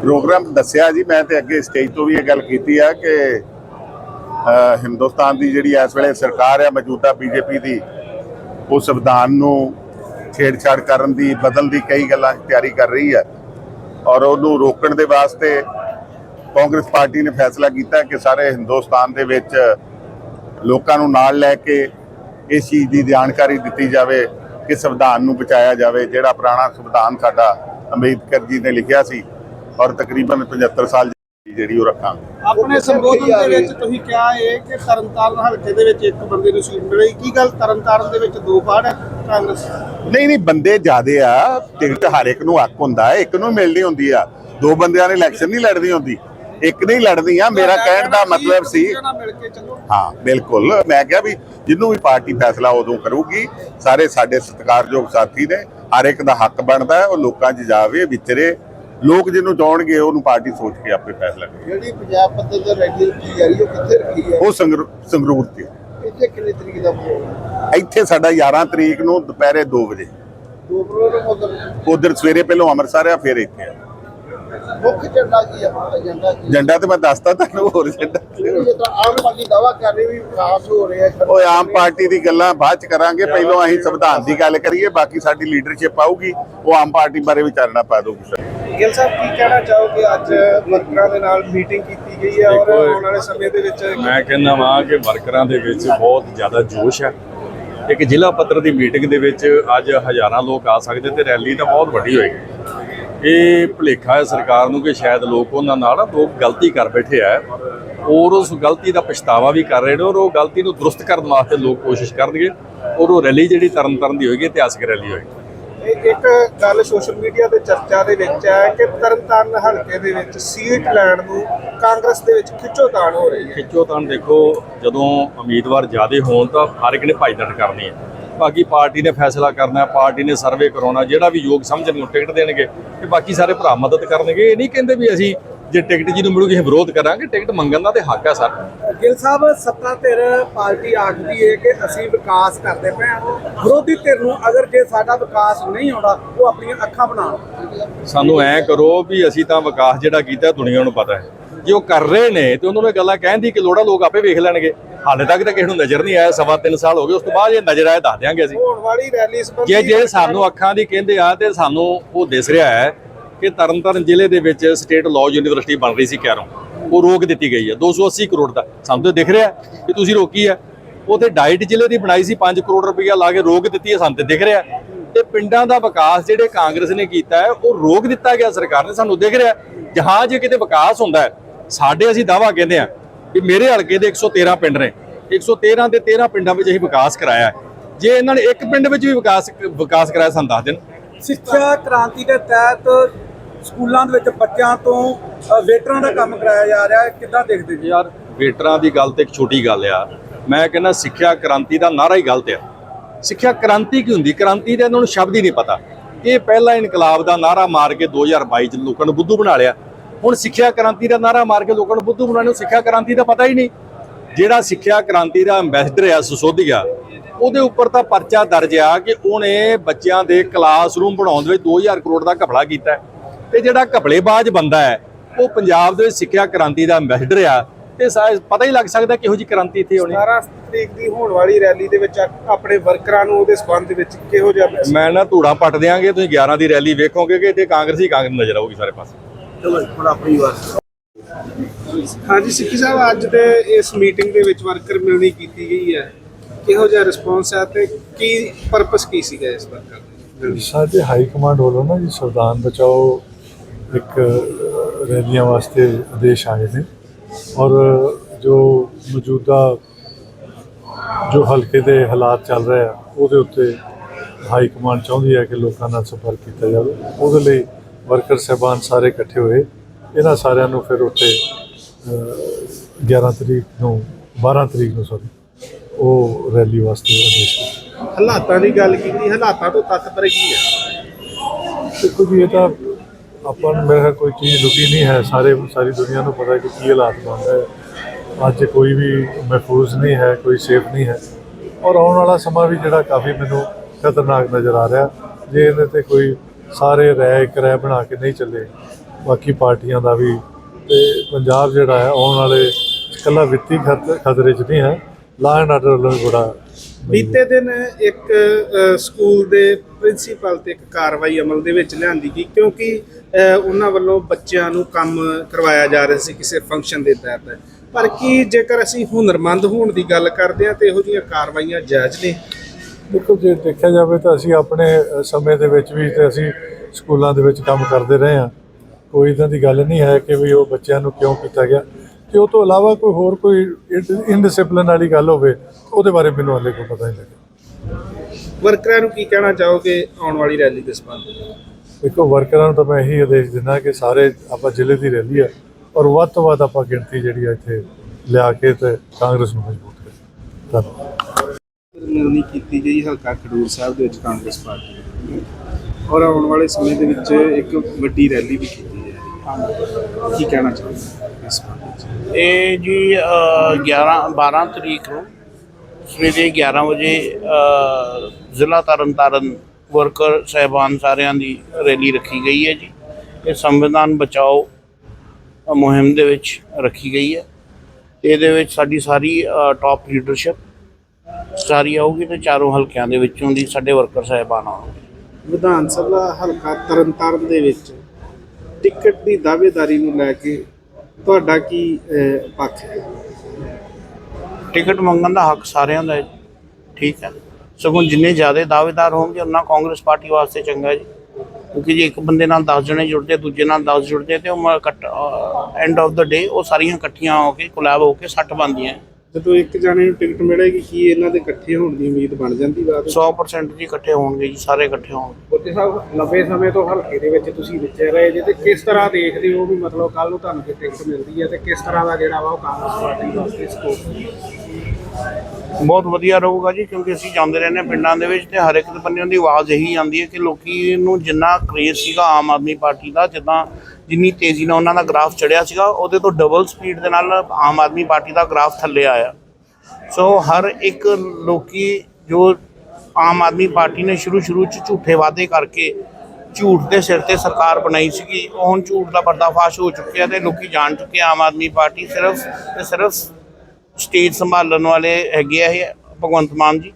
Programme ਦੱਸਿਆ ਜੀ, ਮੈਂ ਤੇ ਅੱਗੇ ਸਟੇਜ ਤੋਂ ਵੀ ਇਹ ਗੱਲ ਕੀਤੀ ਆ ਕਿ ਹਿੰਦੁਸਤਾਨ ਦੀ ਜਿਹੜੀ ਇਸ ਵੇਲੇ ਸਰਕਾਰ ਹੈ ਮੌਜੂਦਾ ਬੀਜੇਪੀ ਦੀ, ਉਹ ਸੰਵਿਧਾਨ ਨੂੰ ਛੇੜਛਾੜ ਕਰਨ ਦੀ, ਬਦਲਣ ਦੀ ਕਈ ਗੱਲਾਂ ਤਿਆਰੀ ਕਰ ਰਹੀ ਹੈ ਔਰ ਉਹਨੂੰ ਰੋਕਣ ਦੇ ਵਾਸਤੇ ਕਾਂਗਰਸ ਪਾਰਟੀ ਨੇ ਫੈਸਲਾ ਕੀਤਾ ਕਿ ਸਾਰੇ ਹਿੰਦੁਸਤਾਨ ਦੇ ਵਿੱਚ ਲੋਕਾਂ ਨੂੰ ਨਾਲ ਲੈ ਕੇ ਇਸ ਚੀਜ਼ ਦੀ ਜਾਣਕਾਰੀ ਦਿੱਤੀ ਜਾਵੇ ਕਿ ਸੰਵਿਧਾਨ ਨੂੰ ਬਚਾਇਆ ਜਾਵੇ, ਜਿਹੜਾ ਪੁਰਾਣਾ ਸੰਵਿਧਾਨ ਸਾਡਾ ਅੰਬੇਦਕਰ ਜੀ ਨੇ ਲਿਖਿਆ ਸੀ ਔਰ ਤਕਰੀਬਨ 75 ਸਾਲ ਦੀ ਜਿਹੜੀ ਉਹ ਰੱਖਾਂਗੇ ਆਪਣੇ ਸੰਬੋਧਨ ਦੇ ਵਿੱਚ ਤੁਸੀਂ ਕਿਹਾ ਇਹ ਕਿ ਤਰਨਤਾਰਨ ਹਲਕੇ ਦੇ ਵਿੱਚ ਇੱਕ ਬੰਦੇ ਨੂੰ ਸੀਟ ਮਿਲੀ ਕੀ ਗੱਲ? ਤਰਨਤਾਰਨ ਦੇ ਵਿੱਚ ਦੋ ਪਾੜ ਹੈ ਕਾਂਗਰਸ? ਨਹੀਂ ਨਹੀਂ ਬੰਦੇ ਜ਼ਿਆਦੇ ਆ। ਟਿਕਟ ਹਰ ਇੱਕ ਨੂੰ ਹੱਕ ਹੁੰਦਾ ਹੈ ਇੱਕ ਨੂੰ ਮਿਲਣੀ ਹੁੰਦੀ ਆ। ਦੋ ਬੰਦਿਆਂ ਨੇ ਇਲੈਕਸ਼ਨ ਨਹੀਂ ਲੜਨੀ ਹੁੰਦੀ। ਇੱਕ ਨਹੀਂ ਲੜਨੀ ਆ। ਮੇਰਾ ਕਹਿਣ ਦਾ ਮਤਲਬ ਸੀ ਹਾਂ ਬਿਲਕੁਲ। ਮੈਂ ਕਿਹਾ ਵੀ ਜਿਹਨੂੰ ਵੀ ਪਾਰਟੀ ਫੈਸਲਾ ਉਦੋਂ ਕਰੂਗੀ ਸਾਰੇ ਸਾਡੇ ਸਤਿਕਾਰਯੋਗ ਸਾਥੀ ਨੇ ਹਰ ਇੱਕ ਦਾ ਹੱਕ ਬਣਦਾ ਹੈ ਉਹ ਲੋਕਾਂ 'ਚ ਜਾਵੇ ਵਿਚਰੇ। ਲੋਕ ਜਿਹਨੂੰ ਚਾਹਣਗੇ ਉਹਨੂੰ ਪਾਰਟੀ ਸੋਚ ਕੇ ਆਪੇ ਫੈਸਲਾ ਕਰੇ ਜਿਹੜੀ ਪੰਜਾਬ ਪੱਧਰ ਤੇ ਰੈਲੀ ਰੱਖੀ ਜਾ ਰਹੀ ਉਹ ਕਿੱਥੇ ਰੱਖੀ ਹੈ? ਉਹ ਸੰਗਰੂ- ਸੰਗਰੂਰ ਤੇ। ਇੱਥੇ ਕਿੰਨੇ ਤਰੀਕ ਦਾ ਪ੍ਰੋਗਰਾਮ ਇੱਥੇ ਸਾਡਾ 11 ਤਰੀਕ ਨੂੰ ਦੁਪਹਿਰੇ 2 ਵਜੇ। ਉਧਰ ਸਵੇਰੇ ਪਹਿਲੋਂ ਅੰਮ੍ਰਿਤਸਰ ਆ ਫਿਰ ਇੱਥੇ ਆ। ਮੁੱਖ ਝੰਡਾ ਕੀ ਹੈ ਏਜੰਡਾ ਕੀ ਹੈ? ਏਜੰਡਾ ਤੇ ਮੈਂ ਦੱਸਤਾ ਤੁਹਾਨੂੰ ਹੋਰ ਏਜੰਡਾ ਇਹ ਤਾਂ ਆਮ ਪਾਰਟੀ ਦਾਵਾ ਕਰ ਰਹੀ ਵੀ ਵਿਕਾਸ ਹੋ ਰਿਹਾ ਹੈ। ਉਹ ਆਮ ਪਾਰਟੀ ਦੀ ਗੱਲਾਂ ਬਾਅਦ ਚ ਕਰਾਂਗੇ। ਪਹਿਲੋਂ ਅਸੀਂ ਸੰਵਿਧਾਨ ਦੀ ਗੱਲ ਕਰੀਏ ਬਾਕੀ ਸਾਡੀ ਲੀਡਰਸ਼ਿਪ ਆਊਗੀ ਉਹ ਆਮ ਪਾਰਟੀ ਬਾਰੇ ਵਿਚਾਰਨਾ ਪਾ ਸਰ। ਗਿੱਲ ਸਾਹਿਬ ਕੀ ਕਹਿਣਾ ਚਾਹੋਗੇ? ਅੱਜ ਵਰਕਰਾਂ ਦੇ ਨਾਲ ਮੀਟਿੰਗ ਕੀਤੀ ਗਈ ਹੈ ਔਰ ਆਉਣ ਵਾਲੇ ਸਮੇਂ ਦੇ ਵਿੱਚ ਮੈਂ ਕਹਿੰਦਾ ਵਾਂ ਕਿ ਵਰਕਰਾਂ ਦੇ ਵਿੱਚ ਬਹੁਤ ਜ਼ਿਆਦਾ ਜੋਸ਼ ਹੈ। ਇੱਕ ਜ਼ਿਲ੍ਹਾ ਪੱਧਰ ਦੀ ਮੀਟਿੰਗ ਦੇ ਵਿੱਚ ਅੱਜ ਹਜ਼ਾਰਾਂ ਲੋਕ ਆ ਸਕਦੇ ਤੇ ਰੈਲੀ ਤਾਂ ਬਹੁਤ ਵੱਡੀ ਹੋਏਗੀ। ਇਹ ਭੁਲੇਖਾ ਹੈ ਸਰਕਾਰ ਨੂੰ ਕਿ ਸ਼ਾਇਦ ਲੋਕ ਉਹਨਾਂ ਨਾਲ ਲੋਕ ਗਲਤੀ ਕਰ ਬੈਠੇ ਆ ਔਰ ਉਸ ਗਲਤੀ ਦਾ ਪਛਤਾਵਾ ਵੀ ਕਰ ਰਹੇ ਨੇ ਔਰ ਉਹ ਗਲਤੀ ਨੂੰ ਦਰੁਸਤ ਕਰਨ ਵਾਸਤੇ ਲੋਕ ਕੋਸ਼ਿਸ਼ ਕਰਨਗੇ ਔਰ ਉਹ ਰੈਲੀ ਜਿਹੜੀ ਤਰਨ ਤਾਰਨ ਦੀ ਹੋਏਗੀ ਇਤਿਹਾਸਕ ਰੈਲੀ ਹੋਏਗੀ। ਇੱਕ ਗੱਲ ਸੋਸ਼ਲ ਮੀਡੀਆ ਤੇ ਚਰਚਾ ਦੇ ਵਿੱਚ ਹੈ ਕਿ ਤਰਨਤਾਰਨ ਹਲਕੇ ਦੇ ਵਿੱਚ ਸੀਟ ਲੈਣ ਨੂੰ ਕਾਂਗਰਸ ਦੇ ਵਿੱਚ ਖਿੱਚੋਤਾਣ ਹੋ ਰਹੀ ਹੈ। ਖਿੱਚੋਤਾਣ ਦੇਖੋ ਜਦੋਂ ਉਮੀਦਵਾਰ ਜ਼ਿਆਦੇ ਹੋਣ ਤਾਂ ਹਰ ਇੱਕ ਨੇ ਭਾਈਦੜ ਕਰਨੀ ਹੈ। ਬਾਕੀ ਪਾਰਟੀ ਨੇ ਫੈਸਲਾ ਕਰਨਾ ਪਾਰਟੀ ਨੇ ਸਰਵੇ ਕਰਾਉਣਾ ਜਿਹੜਾ ਵੀ ਯੋਗ ਸਮਝਣਗੇ ਉਹ ਟਿਕਟ ਦੇਣਗੇ ਤੇ ਬਾਕੀ ਸਾਰੇ ਭਰਾ ਮਦਦ ਕਰਨਗੇ। ਇਹ ਨਹੀਂ ਕਹਿੰਦੇ ਵੀ ਅਸੀਂ ਜੇ ਟਿਕਟ ਜੀ ਨੂੰ ਮਿਲੂਗੀ ਵਿਰੋਧ ਕਰਾਂਗੇ ਟਿਕਟ ਮੰਗਣ ਦਾ ਤੇ ਹੱਕ ਹੈ ਸਰ। ਗਿੱਲ ਸਾਹਿਬ ਸੱਤਾ ਧਿਰ ਪਾਰਟੀ ਆਖਦੀ ਹੈ ਕਿ ਅਸੀਂ ਵਿਕਾਸ ਕਰਦੇ ਪਏ ਹਾਂ। ਵਿਰੋਧੀ ਧਿਰ ਨੂੰ ਅਗਰ ਜੇ ਸਾਡਾ ਵਿਕਾਸ ਨਹੀਂ ਆਉਂਦਾ ਉਹ ਆਪਣੀਆਂ ਅੱਖਾਂ ਬਣਾਉਣ। ਸਾਨੂੰ ਐ ਕਰੋ ਵੀ ਅਸੀਂ ਤਾਂ ਵਿਕਾਸ ਜਿਹੜਾ ਕੀਤਾ ਦੁਨੀਆ ਨੂੰ ਪਤਾ ਹੈ। ਜੇ ਉਹ ਕਰ ਰਹੇ ਨੇ ਤੇ ਉਹਨਾਂ ਨੂੰ ਇਹ ਗੱਲਾਂ ਕਹਿਣ ਦੀ ਕਿ ਲੋੜਾ ਲੋਕ ਆਪੇ ਵੇਖ ਲੈਣਗੇ। ਹਾਲੇ ਤੱਕ ਤਾਂ ਕਿਸੇ ਨੂੰ ਨਜ਼ਰ ਨਹੀਂ ਆਇਆ ਸਵਾ ਤਿੰਨ ਸਾਲ ਹੋ ਗਏ ਉਸ ਤੋਂ ਬਾਅਦ ਜੇ ਨਜ਼ਰ ਆਇਆ ਦੱਸ ਦਿਆਂਗੇ ਅਸੀਂ। ਹੋਣ ਵਾਲੀ ਰੈਲੀ ਸੰਬੰਧੀ ਜੇ ਜੇ ਸਾਨੂੰ ਅੱਖਾਂ ਦੀ ਕਹਿੰਦੇ ਆ ਤੇ ਸਾਨੂੰ ਉਹ ਦਿਸ ਰਿਹਾ ਹੈ ਕਿ ਤਰਨਤਾਰਨ ਜ਼ਿਲ੍ਹੇ ਦੇ ਵਿੱਚ ਸਟੇਟ ਲਾਅ ਯੂਨੀਵਰਸਿਟੀ ਬਣ ਰਹੀ ਸੀ ਕਹਿਰੋਂ ਉਹ ਰੋਕ ਦਿੱਤੀ ਗਈ ਹੈ 280 ਕਰੋੜ ਦਾ। ਸਾਨੂੰ ਤਾਂ ਦਿਖ ਰਿਹਾ ਕਿ ਤੁਸੀਂ ਰੋਕੀ ਹੈ। ਉਥੇ ਡਾਈਟ ਜ਼ਿਲ੍ਹੇ ਦੀ ਬਣਾਈ ਸੀ 5 ਕਰੋੜ ਰੁਪਈਆ ਲਾ ਕੇ ਰੋਕ ਦਿੱਤੀ ਹੈ ਸਾਨੂੰ ਤੇ ਦਿਖ ਰਿਹਾ। ਤੇ ਪਿੰਡਾਂ ਦਾ ਵਿਕਾਸ ਜਿਹੜੇ ਕਾਂਗਰਸ ਨੇ ਕੀਤਾ ਹੈ ਉਹ ਰੋਕ ਦਿੱਤਾ ਗਿਆ ਸਰਕਾਰ ਨੇ ਸਾਨੂੰ ਦਿਖ ਰਿਹਾ। ਜਹਾਂ ਜੇ ਕਿਤੇ ਵਿਕਾਸ ਹੁੰਦਾ ਹੈ ਸਾਡੇ ਅਸੀਂ ਦਾਵਾ ਕਹਿੰਦੇ ਆ ਕਿ ਮੇਰੇ ਹਲਕੇ ਦੇ 113 ਪਿੰਡ ਨੇ। 113 ਦੇ 13 ਪਿੰਡਾਂ ਵਿੱਚ ਅਸੀਂ ਵਿਕਾਸ ਕਰਾਇਆ ਹੈ। ਜੇ ਇਹਨਾਂ ਨੇ ਇੱਕ ਪਿੰਡ ਵਿੱਚ ਵੀ ਵਿਕਾਸ ਵਿਕਾਸ ਕਰਾਇਆ ਸਾਨੂੰ ਦੱਸ ਦੇਣ। ਸਿੱਖਿਆ ਕ੍ਰਾਂਤੀ ਦੇ ਤਹਿਤ ਸਕੂਲਾਂ ਦੇ ਵਿੱਚ ਬੱਚਿਆਂ ਤੋਂ ਵੇਟਰਾਂ ਦਾ ਕੰਮ ਕਰਾਇਆ ਜਾ ਰਿਹਾ ਹੈ। ਕਿੱਦਾਂ ਦੇਖਦੇ ਜੀ? ਯਾਰ ਵੇਟਰਾਂ ਦੀ ਗੱਲ ਤੇ ਇੱਕ ਛੋਟੀ ਗੱਲ ਆ। ਮੈਂ ਕਹਿੰਦਾ ਸਿੱਖਿਆ ਕ੍ਰਾਂਤੀ ਦਾ ਨਾਰਾ ਹੀ ਗਲਤ ਆ। ਸਿੱਖਿਆ ਕ੍ਰਾਂਤੀ ਕੀ ਹੁੰਦੀ? ਕ੍ਰਾਂਤੀ ਦਾ ਇਹਨਾਂ ਨੂੰ ਸ਼ਬਦ ਹੀ ਨਹੀਂ ਪਤਾ। ਇਹ ਪਹਿਲਾ ਇਨਕਲਾਬ ਦਾ ਨਾਰਾ ਮਾਰ ਕੇ 2022 ਚ ਲੋਕਾਂ ਨੂੰ ਬੁੱਧੂ ਬਣਾ ਲਿਆ। ਹੁਣ ਸਿੱਖਿਆ ਕ੍ਰਾਂਤੀ ਦਾ ਨਾਰਾ ਮਾਰ ਕੇ ਲੋਕਾਂ ਨੂੰ ਬੁੱਧੂ ਬਣਾਉਣ ਨੂੰ ਸਿੱਖਿਆ ਕ੍ਰਾਂਤੀ ਦਾ ਪਤਾ ਹੀ ਨਹੀਂ। ਜਿਹੜਾ ਸਿੱਖਿਆ ਕ੍ਰਾਂਤੀ ਦਾ ਐਮਬੈਸਡਰ ਆ ਸਸੋਧੀਆ ਉਹਦੇ ਉੱਪਰ ਤਾਂ ਪਰਚਾ ਦਰਜ ਆ ਕਿ ਉਹਨੇ ਬੱਚਿਆਂ ਦੇ ਕਲਾਸਰੂਮ ਬਣਾਉਣ ਦੇ ਵਿੱਚ 2000 ਕਰੋੜ ਦਾ ਘਪਲਾ ਕੀਤਾ। ਤੇ ਜਿਹੜਾ ਘਪਲੇਬਾਜ਼ ਬੰਦਾ ਹੈ ਉਹ ਪੰਜਾਬ ਦੇ ਵਿੱਚ ਸਿੱਖਿਆ ਕ੍ਰਾਂਤੀ ਦਾ ਐਮਬੈਸਡਰ ਆ। ਤੇ ਪਤਾ ਹੀ ਲੱਗ ਸਕਦਾ ਕਿਹੋ ਜੀ ਕ੍ਰਾਂਤੀ ਇੱਥੇ ਹੋਣੀ। 17 ਤਰੀਕ ਦੀ ਹੋਣ ਵਾਲੀ ਰੈਲੀ ਦੇ ਵਿੱਚ ਆਪਣੇ ਵਰਕਰਾਂ ਨੂੰ ਉਹਦੇ ਸਬੰਧ ਵਿੱਚ ਕਿਹੋ ਜਿਹਾ ਮੈਂ ਨਾ ਧੂੜਾ ਪੱਟ ਦਿਆਂਗੇ ਤੁਸੀਂ 11 ਦੀ ਰੈਲੀ ਵੇਖੋਗੇ ਕਿ ਇੱਥੇ ਕਾਂਗਰਸ ਕਾਂਗਰਸ ਨਜ਼ਰ ਆਊਗੀ ਸਾਰੇ ਪਾਸੇ। ਹਾਂਜੀ ਸਿੱਖੀ ਸਾਹਿਬ ਅੱਜ ਦੇ ਇਸ ਮੀਟਿੰਗ ਦੇ ਵਿੱਚ ਵਰਕਰ ਮਿਲਣੀ ਕੀਤੀ ਗਈ ਹੈ। ਕਿਹੋ ਜਿਹਾ ਰਿਸਪੌਂਸ ਹੈ ਤੇ ਕੀ ਪਰਪਸ ਕੀ ਸੀਗਾ ਇਸ ਵਰਕਰ ਦਾ? ਸਾਡੇ ਹਾਈ ਕਮਾਂਡ ਵੱਲੋਂ ਨਾ ਜੀ ਸੰਵਿਧਾਨ ਬਚਾਓ ਇੱਕ ਰੈਲੀਆਂ ਵਾਸਤੇ ਆਦੇਸ਼ ਆਏ ਨੇ। ਔਰ ਜੋ ਮੌਜੂਦਾ ਜੋ ਹਲਕੇ ਦੇ ਹਾਲਾਤ ਚੱਲ ਰਹੇ ਆ ਉਹਦੇ ਉੱਤੇ ਹਾਈ ਕਮਾਂਡ ਚਾਹੁੰਦੀ ਹੈ ਕਿ ਲੋਕਾਂ ਨਾਲ ਸੰਪਰਕ ਕੀਤਾ ਜਾਵੇ। ਉਹਦੇ ਲਈ ਵਰਕਰ ਸਹਿਬਾਨ ਸਾਰੇ ਇਕੱਠੇ ਹੋਏ। ਇਹਨਾਂ ਸਾਰਿਆਂ ਨੂੰ ਫਿਰ ਉੱਥੇ ਅ, 11 ਤਰੀਕ ਨੂੰ 12 ਤਰੀਕ ਨੂੰ ਸੌਰੀ ਉਹ ਰੈਲੀ ਵਾਸਤੇ ਆਦੇਸ਼ ਹਾਲਾਤਾਂ ਦੀ ਗੱਲ ਕੀਤੀ ਹਾਲਾਤਾਂ ਤੋਂ ਤੱਤ ਕੀ ਹੈ? ਦੇਖੋ ਜੀ ਇਹ ਤਾਂ ਆਪਾਂ ਨੂੰ ਮੇਰਾ ਕੋਈ ਚੀਜ਼ ਲੁਕੀ ਨਹੀਂ ਹੈ। ਸਾਰੇ ਸਾਰੀ ਦੁਨੀਆ ਨੂੰ ਪਤਾ ਹੈ ਕਿ ਕੀ ਹਾਲਾਤ ਬਣ ਰਹੇ ਹੈ। ਅੱਜ ਕੋਈ ਵੀ ਮਹਿਫੂਜ਼ ਨਹੀਂ ਹੈ ਕੋਈ ਸੇਫ ਨਹੀਂ ਹੈ। ਔਰ ਆਉਣ ਵਾਲਾ ਸਮਾਂ ਵੀ ਜਿਹੜਾ ਕਾਫੀ ਮੈਨੂੰ ਖਤਰਨਾਕ ਨਜ਼ਰ ਆ ਰਿਹਾ। ਜੇ ਇਹਦੇ ਤੇ ਕੋਈ ਸਾਰੇ ਰਹਿ ਇੱਕ ਰਹਿ ਬਣਾ ਕੇ ਨਹੀਂ ਚੱਲੇ। ਬਾਕੀ ਪਾਰਟੀਆਂ ਦਾ ਵੀ ਤੇ ਪੰਜਾਬ ਜਿਹੜਾ ਹੈ ਆਉਣ ਵਾਲੇ ਇਕੱਲਾ ਵਿੱਤੀ ਖਤ- ਖਤਰੇ 'ਚ ਨਹੀਂ ਹੈ। ਲਾ ਐਂਡ ਆਰਡਰ ਵੱਲੋਂ ਬੜਾ ਬੀਤੇ ਦਿਨ ਇੱਕ ਸਕੂਲ ਦੇ ਪ੍ਰਿੰਸੀਪਲ ਤੇ ਇੱਕ ਕਾਰਵਾਈ ਅਮਲ ਦੇ ਵਿੱਚ ਲਿਆਂਦੀ ਗਈ ਕਿਉਂਕਿ ਉਹਨਾਂ ਵੱਲੋਂ ਬੱਚਿਆਂ ਨੂੰ ਕੰਮ ਕਰਵਾਇਆ ਜਾ ਰਿਹਾ ਸੀ ਕਿਸੇ ਫੰਕਸ਼ਨ ਦੇ ਤਹਿਤ। ਪਰ ਕੀ ਜੇਕਰ ਅਸੀਂ ਹੁਨਰਮੰਦ ਹੋਣ ਦੀ ਗੱਲ ਕਰਦੇ ਹਾਂ ਤੇ ਇਹੋ ਜਿਹੀਆਂ ਕਾਰਵਾਈਆਂ ਜਾਇਜ਼ ਨੇ ਦੇਖੋ ਜੇ ਦੇਖਿਆ ਜਾਵੇ ਤਾਂ ਅਸੀਂ ਆਪਣੇ ਸਮੇਂ ਦੇ ਵਿੱਚ ਵੀ ਤੇ ਅਸੀਂ ਸਕੂਲਾਂ ਦੇ ਵਿੱਚ ਕੰਮ ਕਰਦੇ ਰਹੇ ਹਾਂ। ਕੋਈ ਇਦਾਂ ਦੀ ਗੱਲ ਨਹੀਂ ਹੈ ਕਿ ਵੀ ਉਹ ਬੱਚਿਆਂ ਨੂੰ ਕਿਉਂ ਕੀਤਾ ਗਿਆ। ਤੇ ਉਹ ਤੋਂ ਇਲਾਵਾ ਕੋਈ ਹੋਰ ਕੋਈ ਇਨਡਿਸਪਲਿਨ ਵਾਲੀ ਗੱਲ ਹੋਵੇ ਉਹਦੇ ਬਾਰੇ ਮੈਨੂੰ ਹਾਲੇ ਕੋਈ ਪਤਾ ਨਹੀਂ ਲੱਗਿਆ। ਵਰਕਰਾਂ ਨੂੰ ਕੀ ਕਹਿਣਾ ਚਾਹੋਗੇ ਆਉਣ ਵਾਲੀ ਰੈਲੀ ਦੇ ਸੰਬੰਧ ਵਿੱਚ? ਦੇਖੋ ਵਰਕਰਾਂ ਨੂੰ ਤਾਂ ਮੈਂ ਇਹੀ ਆਦੇਸ਼ ਦਿੰਦਾ ਕਿ ਸਾਰੇ ਆਪਾਂ ਜ਼ਿਲ੍ਹੇ ਦੀ ਰੈਲੀ ਆ ਔਰ ਵੱਧ ਤੋਂ ਵੱਧ ਆਪਾਂ ਗਿਣਤੀ ਜਿਹੜੀ ਆ ਇੱਥੇ ਲਿਆ ਕੇ ਤੇ ਕਾਂਗਰਸ ਨੂੰ ਮਜ਼ਬੂਤ ਕਰੀਏ। ਧੰਨਵਾਦ। ਕੀਤੀ ਗਈ ਹਲਕਾ ਖਡੂਰ ਸਾਹਿਬ ਦੇ ਵਿੱਚ ਕਾਂਗਰਸ ਪਾਰਟੀ ਵੱਲੋਂ। ਔਰ ਆਉਣ ਵਾਲੇ ਸਮੇਂ ਦੇ ਵਿੱਚ ਇੱਕ ਵੱਡੀ ਰੈਲੀ ਵੀ ਕੀਤੀ ਜਾ ਰਹੀ ਹੈ। ਕੀ ਕਹਿਣਾ ਚਾਹੁੰਦੇ ਇਸ ਬਾਰੇ? ਇਹ ਜੀ ਅ, 11 12 ਤਰੀਕ ਨੂੰ ਸਵੇਰੇ 11 ਵਜੇ ਅ, ਜ਼ਿਲ੍ਹਾ ਤਰਨਤਾਰਨ ਵਰਕਰ ਸਹਿਬਾਨ ਸਾਰਿਆਂ ਦੀ ਰੈਲੀ ਰੱਖੀ ਗਈ ਹੈ ਜੀ। ਇਹ ਸੰਵਿਧਾਨ ਬਚਾਓ ਮੁਹਿੰਮ ਦੇ ਵਿੱਚ ਰੱਖੀ ਗਈ ਹੈ। ਇਹਦੇ ਵਿੱਚ ਸਾਡੀ ਸਾਰੀ ਟਾਪ ਲੀਡਰਸ਼ਿਪ ਸਾਰੀ ਆਊਗੀ ਤੇ ਚਾਰੋਂ ਹਲਕਿਆਂ ਦੇ ਵਿੱਚੋਂ ਦੀ ਸਾਡੇ ਵਰਕਰ ਸਹਿਬਾਨ ਆਉਣਗੇ। ਵਿਧਾਨ ਸਭਾ ਹਲਕਾ ਤਰਨਤਾਰਨ ਦੇ ਵਿੱਚ ਟਿਕਟ ਦੀ ਦਾਅਵੇਦਾਰੀ ਨੂੰ ਲੈ ਕੇ ਤੁਹਾਡਾ ਕੀ ਪੱਖ ਹੈ? ਟਿਕਟ ਮੰਗਣ ਦਾ ਹੱਕ ਸਾਰਿਆਂ ਦਾ ਹੈ ਠੀਕ ਹੈ। ਸਗੋਂ ਜਿੰਨੇ ਜ਼ਿਆਦਾ ਦਾਅਵੇਦਾਰ ਹੋਣਗੇ ਉਹਨਾਂ ਕਾਂਗਰਸ ਪਾਰਟੀ ਵਾਸਤੇ ਚੰਗਾ ਹੈ ਜੀ। ਕਿਉਂਕਿ ਜੇ ਇੱਕ ਬੰਦੇ ਨਾਲ 10 ਜਣੇ ਜੁੜਦੇ ਦੂਜੇ ਨਾਲ 10 ਜੁੜਦੇ ਤੇ ਉਹ ਐਂਡ ਆਫ ਦਾ ਡੇ ਉਹ ਸਾਰੀਆਂ ਇਕੱਠੀਆਂ ਹੋ ਕੇ ਕੋਲੈਬ ਹੋ ਕੇ 60 ਬਣਦੀਆਂ। ਜਦੋਂ ਇੱਕ ਜਾਣੇ ਨੂੰ ਟਿਕਟ ਮਿਲੇਗੀ ਕੀ ਇਹਨਾਂ ਦੇ ਇਕੱਠੇ ਹੋਣ ਦੀ ਉਮੀਦ ਬਣ ਜਾਂਦੀ ਬਾਅਦ 100% ਜੀ ਇਕੱਠੇ ਹੋਣਗੇ ਜੀ ਸਾਰੇ ਇਕੱਠੇ ਹੋਣਗੇ। ਬੁੱਧੀ ਸਾਹਿਬ ਲੰਬੇ ਸਮੇਂ ਤੋਂ ਹਲਕੇ ਦੇ ਵਿੱਚ ਤੁਸੀਂ ਵਿਚਰ ਰਹੇ ਜੇ ਤੇ ਕਿਸ ਤਰ੍ਹਾਂ ਦੇਖਦੇ ਹੋ ਵੀ ਮਤਲਬ ਕੱਲ ਨੂੰ ਤੁਹਾਨੂੰ ਜੇ ਟਿਕਟ ਮਿਲਦੀ ਹੈ ਤੇ ਕਿਸ ਤਰ੍ਹਾਂ ਦਾ ਜਿਹੜਾ ਵਾ ਉਹ ਕਾਂਗਰਸ ਪਾਰਟੀ ਵਾਸਤੇ ਸਕੋਪ ਬਹੁਤ ਵਧੀਆ ਰਹੂਗਾ ਜੀ ਕਿਉਂਕਿ ਅਸੀਂ ਜਾਂਦੇ ਰਹਿੰਦੇ ਹਾਂ ਪਿੰਡਾਂ ਦੇ ਵਿੱਚ ਤੇ ਹਰ ਇੱਕ ਦੇ ਬੰਨਿਆਂ ਦੀ ਆਵਾਜ਼ ਇਹੀ ਆਉਂਦੀ ਹੈ ਕਿ ਲੋਕੀ ਨੂੰ ਜਿੰਨਾ ਕ੍ਰੇਜ਼ ਸੀਗਾ ਆਮ ਆਦਮੀ ਪਾਰਟੀ ਦਾ ਜਿੱਦਾਂ ਜਿੰਨੀ ਤੇਜ਼ੀ ਨਾਲ ਉਹਨਾਂ ਦਾ ਗ੍ਰਾਫ ਚੜਿਆ ਸੀਗਾ, ਉਹਦੇ ਤੋਂ ਡਬਲ ਸਪੀਡ ਦੇ ਨਾਲ ਆਮ ਆਦਮੀ ਪਾਰਟੀ ਦਾ ਗ੍ਰਾਫ ਥੱਲੇ ਆਇਆ। ਸੋ ਹਰ ਇੱਕ ਲੋਕੀ ਜੋ ਆਮ ਆਦਮੀ ਪਾਰਟੀ ਨੇ ਸ਼ੁਰੂ ਸ਼ੁਰੂ ਚ ਝੂਠੇ ਵਾਅਦੇ ਕਰਕੇ ਝੂਠ ਦੇ ਸਿਰ ਤੇ ਸਰਕਾਰ ਬਣਾਈ ਸੀਗੀ, ਉਹ ਹੁਣ ਝੂਠ ਦਾ ਪਰਦਾਫਾਸ਼ ਹੋ ਚੁੱਕਿਆ ਤੇ ਲੋਕੀ ਜਾਣ ਚੁੱਕੇ ਆਮ ਆਦਮੀ ਪਾਰਟੀ। ਸਿਰਫ ਤੇ ਸਿਰਫ ਸਟੇਜ ਸੰਭਾਲਣ ਵਾਲੇ ਹੈਗੇ ਆ ਇਹ, ਭਗਵੰਤ ਮਾਨ ਜੀ।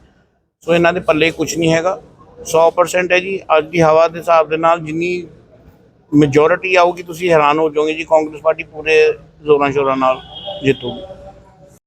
ਸੋ ਇਹਨਾਂ ਦੇ ਪੱਲੇ ਕੁਝ ਨਹੀਂ ਹੈਗਾ। 100% ਹੈ ਜੀ, ਅੱਜ ਦੀ ਹਵਾ ਦੇ ਹਿਸਾਬ ਦੇ ਨਾਲ ਜਿੰਨੀ ਮੈਜੋਰਿਟੀ ਆਊਗੀ ਤੁਸੀਂ ਹੈਰਾਨ ਹੋ ਜਾਓਗੇ ਜੀ ਕਾਂਗਰਸ ਪਾਰਟੀ ਪੂਰੇ ਜ਼ੋਰਾਂ ਸ਼ੋਰਾਂ ਨਾਲ ਜਿੱਤੂਗੀ।